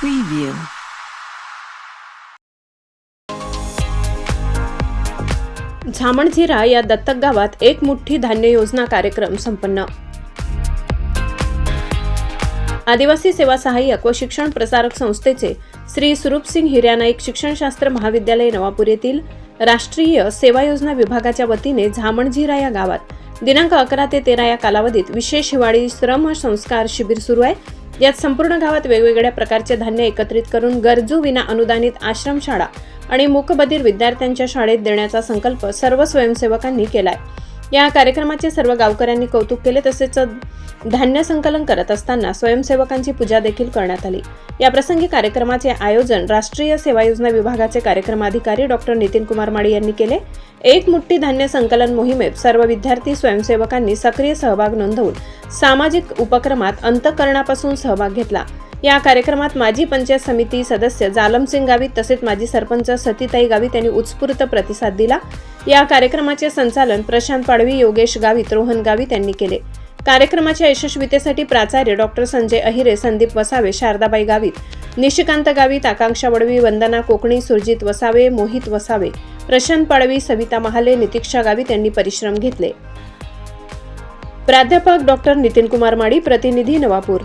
Preview. झामणझिरा या दत्तक गावात एक मुठ्ठी धान्य योजना कार्यक्रम संपन्न आदिवासी सेवा सहाय्यक व शिक्षण प्रसारक संस्थेचे श्री सुरूपसिंग हिर्यानाईक शिक्षणशास्त्र महाविद्यालय नवापूर येथील राष्ट्रीय सेवा योजना विभागाच्या वतीने झामणझिरा या गावात दिनांक अकरा ते तेरा या कालावधीत विशेष हिवाळी श्रम संस्कार शिबिर सुरू आहे यात संपूर्ण गावात वेगवेगळ्या प्रकारचे धान्य एकत्रित करून गरजू विना अनुदानित आश्रमशाळा आणि मूकबधिर विद्यार्थ्यांच्या शाळेत देण्याचा संकल्प सर्व स्वयंसेवकांनी केलाय. या कार्यक्रमाचे सर्व गावकऱ्यांनी कौतुक केले तसेच धान्य संकलन करत असताना स्वयंसेवकांची पूजा देखील करण्यात आली. या प्रसंगी कार्यक्रमाचे आयोजन राष्ट्रीय सेवा योजना विभागाचे कार्यक्रमाधिकारी डॉक्टर नितीन कुमार माडी यांनी केले. एक मुठ्ठी धान्य संकलन मोहिमेत सर्व विद्यार्थी स्वयंसेवकांनी सक्रिय सहभाग नोंदवून सामाजिक उपक्रमात अंतकरणापासून सहभाग घेतला. या कार्यक्रमात माजी पंचायत समिती सदस्य जालमसिंग गावित तसेच माजी सरपंच सतीताई गावित यांनी उत्स्फूर्त प्रतिसाद दिला. या कार्यक्रमाचे संचालन प्रशांत पाडवी योगेश गावित रोहन गावित यांनी केले. कार्यक्रमाच्या यशस्वीतेसाठी प्राचार्य डॉक्टर संजय अहिरे संदीप वसावे शारदाबाई गावित निशिकांत गावित आकांक्षा वडवी वंदना कोकणी सुरजित वसावे मोहित वसावे प्रशांत पाडवी सविता महाले नितीक्षा गावित यांनी परिश्रम घेतले. प्राध्यापक डॉक्टर नितीन कुमार माडी प्रतिनिधी नवापूर.